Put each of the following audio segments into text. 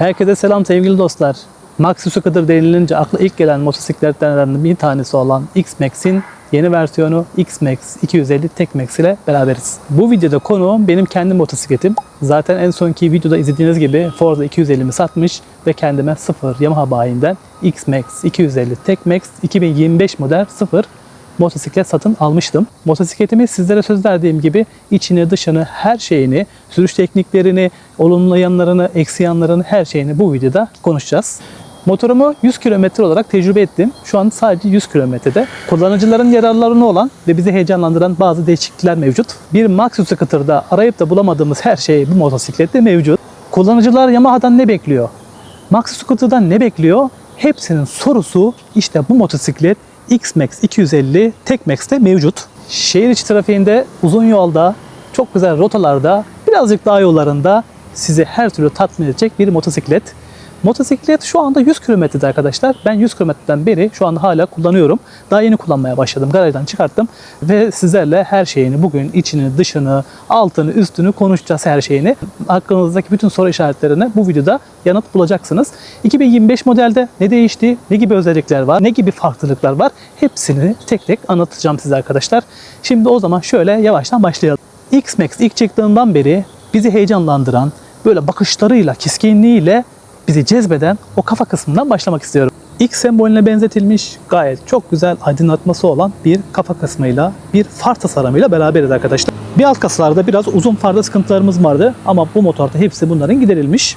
Herkese selam sevgili dostlar. Maxi Scooter denilince akla ilk gelen motosikletlerden bir tanesi olan X-Max'in yeni versiyonu X-Max 250 Tek-Max ile beraberiz. Bu videoda konuğum benim kendi motosikletim. Zaten en sonki videoda izlediğiniz gibi Forza 250'mi satmış ve kendime sıfır Yamaha bayinden X-Max 250 Tek-Max 2025 model sıfır motosiklet satın almıştım. Motosikletimi sizlere söz verdiğim gibi içini, dışını, her şeyini, sürüş tekniklerini, olumlu yanlarını, eksi yanlarını, her şeyini bu videoda konuşacağız. Motorumu 100 kilometre olarak tecrübe ettim. Şu an sadece 100 kilometrede. Kullanıcıların yararlarına olan ve bizi heyecanlandıran bazı değişiklikler mevcut. Bir Maxi Scooter'da arayıp da bulamadığımız her şey bu motosiklette mevcut. Kullanıcılar Yamaha'dan ne bekliyor? Maxi Scooter'dan ne bekliyor? Hepsinin sorusu işte bu motosiklet X-Max 250 Tek-Max'te mevcut. Şehir içi trafiğinde, uzun yolda, çok güzel rotalarda, birazcık daha yollarında sizi her türlü tatmin edecek bir motosiklet. Motosiklet şu anda 100 kilometrede arkadaşlar. Ben 100 kilometreden beri şu anda hala kullanıyorum. Daha yeni kullanmaya başladım. Garajdan çıkarttım. Ve sizlerle her şeyini bugün içini, dışını, altını, üstünü konuşacağız her şeyini. Aklınızdaki bütün soru işaretlerine bu videoda yanıt bulacaksınız. 2025 modelde ne değişti, ne gibi özellikler var, ne gibi farklılıklar var hepsini tek tek anlatacağım size arkadaşlar. Şimdi o zaman şöyle yavaştan başlayalım. X-Max ilk çıktığından beri bizi heyecanlandıran, böyle bakışlarıyla, kiskinliğiyle bizi cezbeden o kafa kısmından başlamak istiyorum. X sembolüne benzetilmiş gayet çok güzel aydınlatması olan bir kafa kısmıyla bir far tasarımıyla beraberiz arkadaşlar. Bir alt kasalarda biraz uzun farda sıkıntılarımız vardı ama bu motorda hepsi bunların giderilmiş.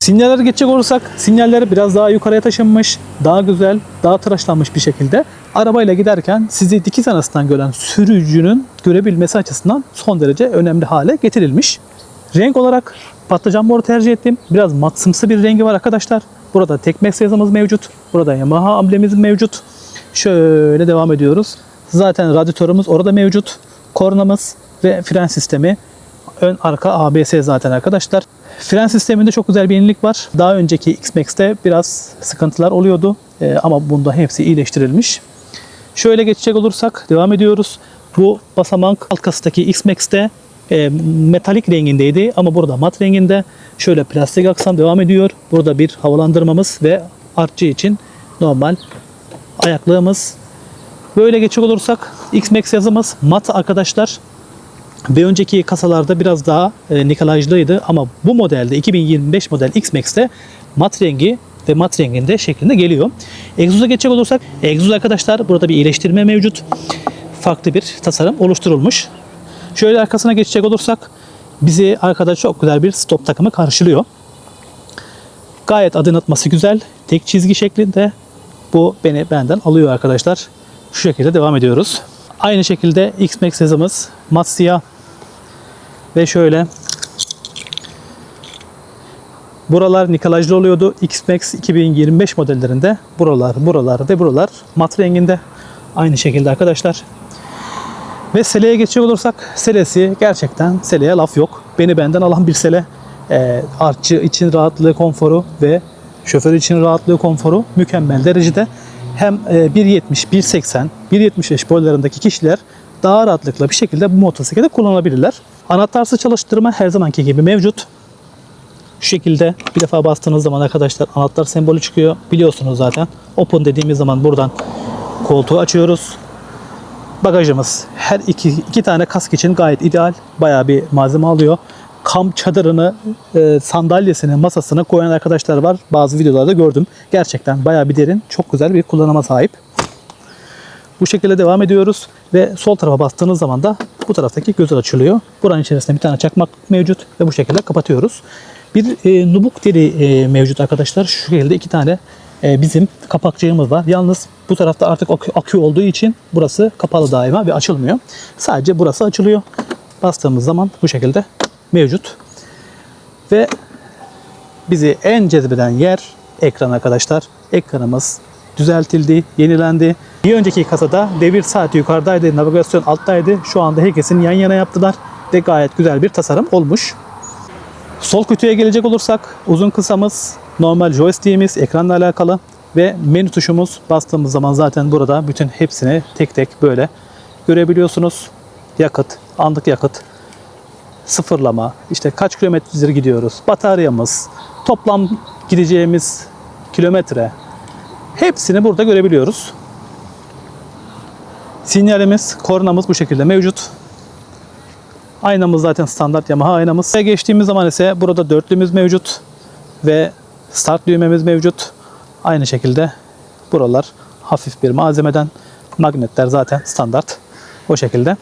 Sinyallere geçecek olursak sinyalleri biraz daha yukarıya taşınmış, daha güzel, daha tıraşlanmış bir şekilde arabayla giderken sizi dikiz arasından gören sürücünün görebilmesi açısından son derece önemli hale getirilmiş. Renk olarak patlıcan moru tercih ettim. Biraz matsımsı bir rengi var arkadaşlar. Burada Tekmex yazımız mevcut. Burada Yamaha amblemimiz mevcut. Şöyle devam ediyoruz. Zaten radyatörümüz orada mevcut. Kornamız ve fren sistemi. Ön arka ABS zaten arkadaşlar. Fren sisteminde çok güzel bir yenilik var. Daha önceki X-Max'te biraz sıkıntılar oluyordu. Ee, ama bunda hepsi iyileştirilmiş. Şöyle geçecek olursak devam ediyoruz. Bu basamak alt kastaki X-Max'te e, metalik rengindeydi ama burada mat renginde. Şöyle plastik aksam devam ediyor. Burada bir havalandırmamız ve artçı için normal ayaklığımız. Böyle geçecek olursak X-Max yazımız mat arkadaşlar. Bir önceki kasalarda biraz daha e, nikelajlıydı ama bu modelde 2025 model X-Max'te mat rengi ve mat renginde şeklinde geliyor. Egzoza geçecek olursak egzoz arkadaşlar burada bir iyileştirme mevcut. Farklı bir tasarım oluşturulmuş. Şöyle arkasına geçecek olursak bizi arkada çok güzel bir stop takımı karşılıyor. Gayet aydınlatması güzel. Tek çizgi şeklinde. Bu beni benden alıyor arkadaşlar. Şu şekilde devam ediyoruz. Aynı şekilde X-Max yazımız mat siyah ve şöyle Buralar nikelajlı oluyordu. X-Max 2025 modellerinde buralar, buralar ve buralar mat renginde. Aynı şekilde arkadaşlar. Ve seleye geçecek olursak selesi gerçekten seleye laf yok. Beni benden alan bir sele. E, artçı için rahatlığı, konforu ve şoför için rahatlığı, konforu mükemmel derecede. Hem e, 1.70, 1.80, 1.75 boylarındaki kişiler daha rahatlıkla bir şekilde bu motosikleti kullanabilirler. Anahtarsız çalıştırma her zamanki gibi mevcut. Şu şekilde bir defa bastığınız zaman arkadaşlar anahtar sembolü çıkıyor. Biliyorsunuz zaten. Open dediğimiz zaman buradan koltuğu açıyoruz. Bagajımız her iki, iki tane kask için gayet ideal. Bayağı bir malzeme alıyor. Kamp çadırını, e, sandalyesini, masasını koyan arkadaşlar var. Bazı videolarda gördüm. Gerçekten bayağı bir derin, çok güzel bir kullanıma sahip. Bu şekilde devam ediyoruz ve sol tarafa bastığınız zaman da bu taraftaki göz açılıyor. Buranın içerisinde bir tane çakmak mevcut ve bu şekilde kapatıyoruz. Bir e, nubuk deri e, mevcut arkadaşlar. Şu şekilde iki tane bizim kapakçığımız var. Yalnız bu tarafta artık akü olduğu için burası kapalı daima ve açılmıyor. Sadece burası açılıyor. Bastığımız zaman bu şekilde mevcut. Ve bizi en cezbeden yer ekran arkadaşlar. Ekranımız düzeltildi, yenilendi. Bir önceki kasada devir saati yukarıdaydı, navigasyon alttaydı. Şu anda herkesin yan yana yaptılar ve gayet güzel bir tasarım olmuş. Sol kutuya gelecek olursak uzun kısamız, normal joystick'imiz ekranla alakalı ve menü tuşumuz bastığımız zaman zaten burada bütün hepsini tek tek böyle görebiliyorsunuz. Yakıt, anlık yakıt, sıfırlama, işte kaç kilometredir gidiyoruz, bataryamız, toplam gideceğimiz kilometre hepsini burada görebiliyoruz. Sinyalimiz, kornamız bu şekilde mevcut. Aynamız zaten standart Yamaha aynamız. Ve geçtiğimiz zaman ise burada dörtlümüz mevcut ve start düğmemiz mevcut. Aynı şekilde buralar hafif bir malzemeden. Magnetler zaten standart. O şekilde.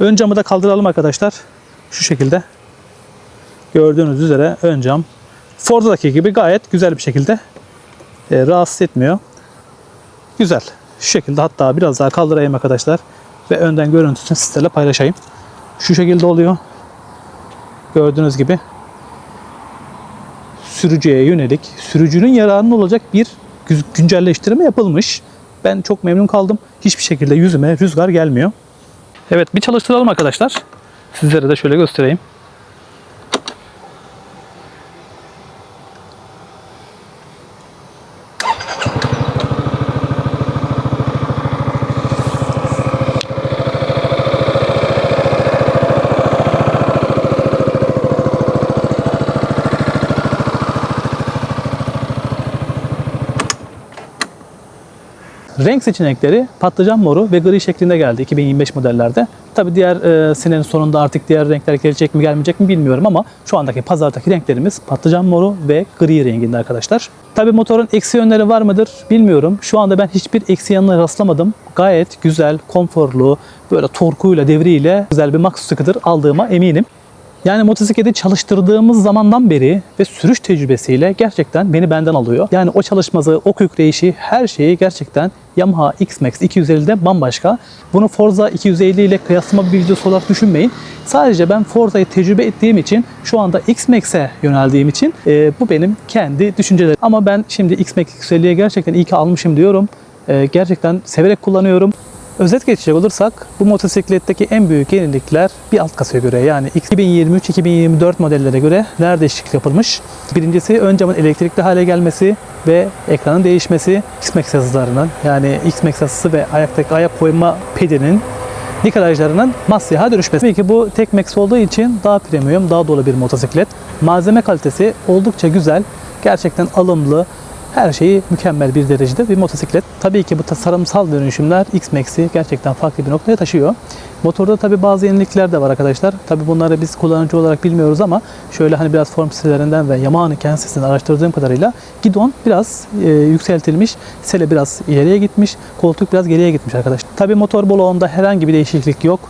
Ön camı da kaldıralım arkadaşlar. Şu şekilde. Gördüğünüz üzere ön cam Ford'daki gibi gayet güzel bir şekilde e, rahatsız etmiyor. Güzel. Şu şekilde hatta biraz daha kaldırayım arkadaşlar. Ve önden görüntüsünü sizlerle paylaşayım. Şu şekilde oluyor. Gördüğünüz gibi sürücüye yönelik sürücünün yararına olacak bir gü- güncelleştirme yapılmış. Ben çok memnun kaldım. Hiçbir şekilde yüzüme rüzgar gelmiyor. Evet bir çalıştıralım arkadaşlar. Sizlere de şöyle göstereyim. Renk seçenekleri patlıcan moru ve gri şeklinde geldi 2025 modellerde. Tabi diğer e, senenin sonunda artık diğer renkler gelecek mi gelmeyecek mi bilmiyorum ama şu andaki pazardaki renklerimiz patlıcan moru ve gri renginde arkadaşlar. Tabi motorun eksi yönleri var mıdır bilmiyorum. Şu anda ben hiçbir eksi yanına rastlamadım. Gayet güzel, konforlu, böyle torkuyla, devriyle güzel bir Max Scooter aldığıma eminim. Yani motosikleti çalıştırdığımız zamandan beri ve sürüş tecrübesiyle gerçekten beni benden alıyor. Yani o çalışması, o kükreyişi, her şeyi gerçekten Yamaha X-Max 250'de bambaşka. Bunu Forza 250 ile kıyaslama bir videosu olarak düşünmeyin. Sadece ben Forza'yı tecrübe ettiğim için şu anda X-Max'e yöneldiğim için e, bu benim kendi düşüncelerim. Ama ben şimdi X-Max 250'ye gerçekten iyi ki almışım diyorum. E, gerçekten severek kullanıyorum. Özet geçecek olursak bu motosikletteki en büyük yenilikler bir alt kasaya göre yani 2023-2024 modellere göre nerede değişiklik yapılmış? Birincisi ön camın elektrikli hale gelmesi ve ekranın değişmesi X-Max yazılarının yani X-Max yazısı ve ayaktaki ayak koyma pedinin nikelajlarının masyaha dönüşmesi. Tabii ki bu tek max olduğu için daha premium, daha dolu bir motosiklet. Malzeme kalitesi oldukça güzel. Gerçekten alımlı, her şeyi mükemmel bir derecede bir motosiklet. Tabii ki bu tasarımsal dönüşümler X-Max'i gerçekten farklı bir noktaya taşıyor. Motorda tabii bazı yenilikler de var arkadaşlar. Tabii bunları biz kullanıcı olarak bilmiyoruz ama şöyle hani biraz form sitelerinden ve Yamaha'nın kendi sitesinden araştırdığım kadarıyla gidon biraz e, yükseltilmiş, sele biraz ileriye gitmiş, koltuk biraz geriye gitmiş arkadaşlar. Tabii motor bloğunda herhangi bir değişiklik yok.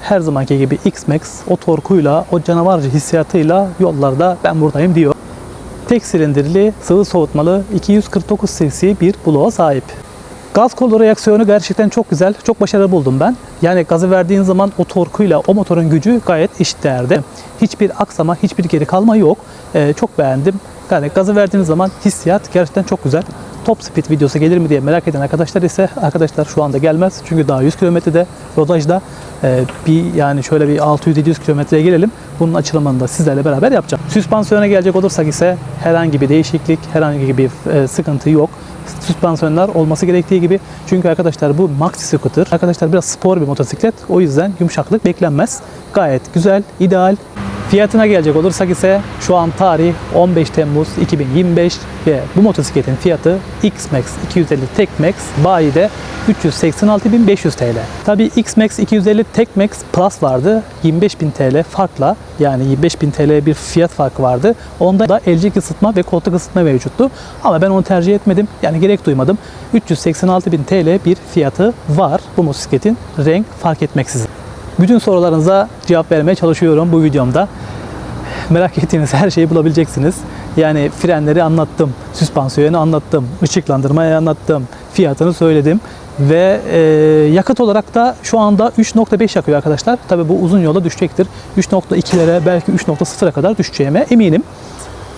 Her zamanki gibi X-Max o torkuyla, o canavarca hissiyatıyla yollarda ben buradayım diyor. Tek silindirli, sıvı soğutmalı 249 cc bir bloğa sahip. Gaz kolu reaksiyonu gerçekten çok güzel, çok başarılı buldum ben. Yani gazı verdiğin zaman o torkuyla o motorun gücü gayet eşit değerde. Hiçbir aksama, hiçbir geri kalma yok. Ee, çok beğendim. Yani gazı verdiğiniz zaman hissiyat gerçekten çok güzel. Top speed videosu gelir mi diye merak eden arkadaşlar ise arkadaşlar şu anda gelmez. Çünkü daha 100 kilometrede rodajda e, bir yani şöyle bir 600-700 kilometreye gelelim. Bunun açılımını da sizlerle beraber yapacağım. Süspansiyona gelecek olursak ise herhangi bir değişiklik, herhangi bir e, sıkıntı yok. Süspansiyonlar olması gerektiği gibi. Çünkü arkadaşlar bu maxi scooter. Arkadaşlar biraz spor bir motosiklet. O yüzden yumuşaklık beklenmez. Gayet güzel, ideal. Fiyatına gelecek olursak ise şu an tarih 15 Temmuz 2025 ve bu motosikletin fiyatı X-Max 250 Tek-Max bayide 386.500 TL. Tabi X-Max 250 Tek-Max Plus vardı 25.000 TL farkla yani 25.000 TL bir fiyat farkı vardı. Onda da elcik ısıtma ve koltuk ısıtma mevcuttu. Ama ben onu tercih etmedim. Yani gerek duymadım. 386.000 TL bir fiyatı var bu motosikletin renk fark etmeksizin. Bütün sorularınıza cevap vermeye çalışıyorum bu videomda. Merak ettiğiniz her şeyi bulabileceksiniz. Yani frenleri anlattım, süspansiyonu anlattım, ışıklandırmayı anlattım, fiyatını söyledim. Ve e, yakıt olarak da şu anda 3.5 yakıyor arkadaşlar. Tabi bu uzun yola düşecektir. 3.2'lere belki 3.0'a kadar düşeceğime eminim.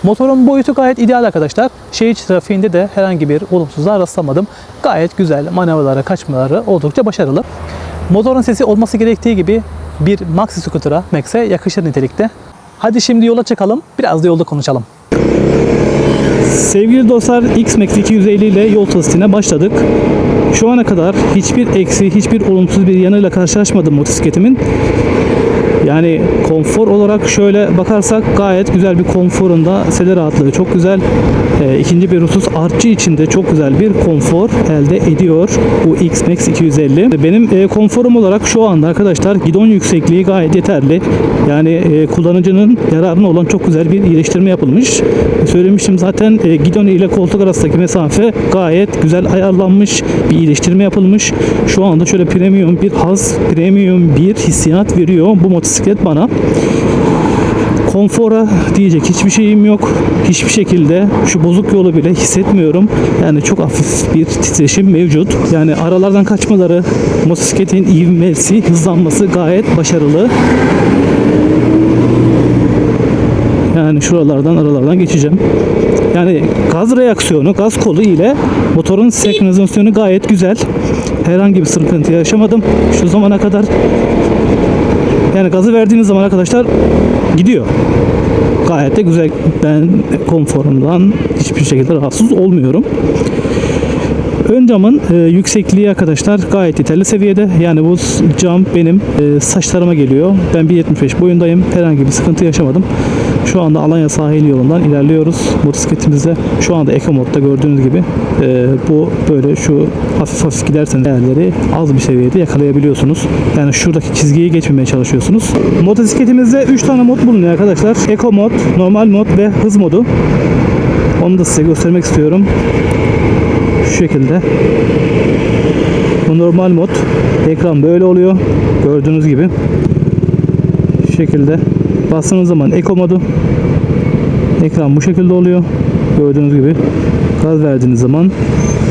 Motorun boyutu gayet ideal arkadaşlar. Şehir trafiğinde de herhangi bir olumsuzluğa rastlamadım. Gayet güzel manevralara, kaçmaları oldukça başarılı. Motorun sesi olması gerektiği gibi bir maxi scooter'a, Max'e yakışır nitelikte. Hadi şimdi yola çıkalım. Biraz da yolda konuşalım. Sevgili dostlar X-Max 250 ile yol testine başladık. Şu ana kadar hiçbir eksi, hiçbir olumsuz bir yanıyla karşılaşmadım motosikletimin. Yani konfor olarak şöyle bakarsak gayet güzel bir konforunda sele rahatlığı çok güzel. Ee, ikinci bir husus artçı içinde çok güzel bir konfor elde ediyor bu X-Max 250. Benim e, konforum olarak şu anda arkadaşlar gidon yüksekliği gayet yeterli. Yani e, kullanıcının yararına olan çok güzel bir iyileştirme yapılmış. Söylemiştim zaten e, gidon ile koltuk arasındaki mesafe gayet güzel ayarlanmış. Bir iyileştirme yapılmış. Şu anda şöyle premium bir haz, premium bir hissiyat veriyor bu motosiklet bana. Konfora diyecek hiçbir şeyim yok. Hiçbir şekilde şu bozuk yolu bile hissetmiyorum. Yani çok hafif bir titreşim mevcut. Yani aralardan kaçmaları, motosikletin ivmesi, hızlanması gayet başarılı. Yani şuralardan aralardan geçeceğim. Yani gaz reaksiyonu, gaz kolu ile motorun senkronizasyonu gayet güzel. Herhangi bir sıkıntı yaşamadım şu zamana kadar. Yani gazı verdiğiniz zaman arkadaşlar gidiyor. Gayet de güzel. Ben konforumdan hiçbir şekilde rahatsız olmuyorum. Ön camın e, yüksekliği arkadaşlar gayet yeterli seviyede. Yani bu cam benim e, saçlarıma geliyor. Ben 1.75 boyundayım. Herhangi bir sıkıntı yaşamadım. Şu anda Alanya sahil yolundan ilerliyoruz motosikletimizle. Şu anda Eco modda gördüğünüz gibi e, bu böyle şu hafif hafif gidersen değerleri az bir seviyede yakalayabiliyorsunuz. Yani şuradaki çizgiyi geçmemeye çalışıyorsunuz. Motosikletimizde 3 tane mod bulunuyor arkadaşlar. Eco mod, normal mod ve hız modu. Onu da size göstermek istiyorum. Şu şekilde. Bu normal mod. Ekran böyle oluyor. Gördüğünüz gibi. Şu şekilde. Bastığınız zaman Eco modu. Ekran bu şekilde oluyor. Gördüğünüz gibi. Gaz verdiğiniz zaman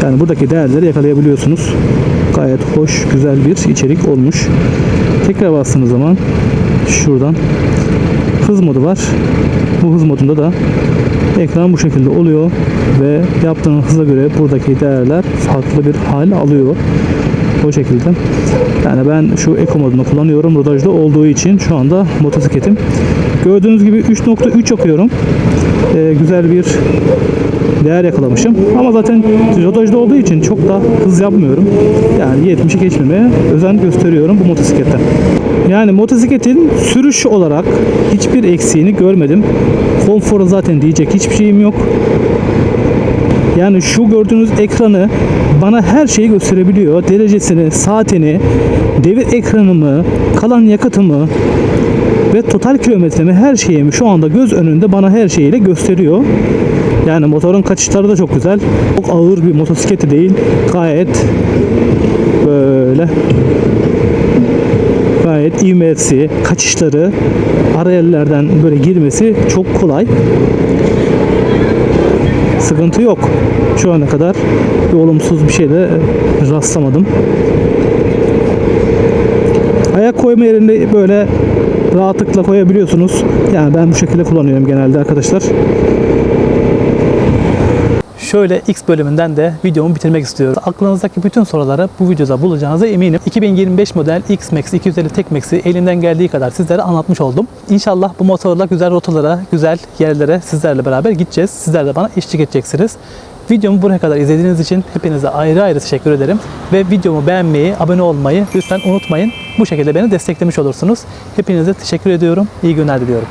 yani buradaki değerleri yakalayabiliyorsunuz. Gayet hoş, güzel bir içerik olmuş. Tekrar bastığınız zaman şuradan hız modu var. Bu hız modunda da ekran bu şekilde oluyor ve yaptığınız hıza göre buradaki değerler farklı bir hal alıyor. O şekilde. Yani ben şu Eco modunu kullanıyorum rodajda olduğu için şu anda motosikletim. Gördüğünüz gibi 3.3 yapıyorum. Ee, güzel bir değer yakalamışım. Ama zaten rodajda olduğu için çok da hız yapmıyorum. Yani 70'i geçmemeye özen gösteriyorum bu motosiklette. Yani motosikletin sürüş olarak hiçbir eksiğini görmedim. Konforu zaten diyecek hiçbir şeyim yok. Yani şu gördüğünüz ekranı bana her şeyi gösterebiliyor. Derecesini, saatini, devir ekranımı, kalan yakıtımı ve total kilometremi her şeyimi şu anda göz önünde bana her şeyiyle gösteriyor. Yani motorun kaçışları da çok güzel. Çok ağır bir motosikleti değil. Gayet böyle gayet ivmesi, kaçışları, ara yerlerden böyle girmesi çok kolay. Sıkıntı yok. Şu ana kadar bir olumsuz bir şey de rastlamadım. Ayak koyma yerinde böyle rahatlıkla koyabiliyorsunuz. Yani ben bu şekilde kullanıyorum genelde arkadaşlar. Şöyle X bölümünden de videomu bitirmek istiyorum. Aklınızdaki bütün soruları bu videoda bulacağınıza eminim. 2025 model X-Max 250 Tek-Max'i elimden geldiği kadar sizlere anlatmış oldum. İnşallah bu motorla güzel rotalara, güzel yerlere sizlerle beraber gideceğiz. Sizler de bana eşlik edeceksiniz. Videomu buraya kadar izlediğiniz için hepinize ayrı ayrı teşekkür ederim. Ve videomu beğenmeyi, abone olmayı lütfen unutmayın. Bu şekilde beni desteklemiş olursunuz. Hepinize teşekkür ediyorum. İyi günler diliyorum.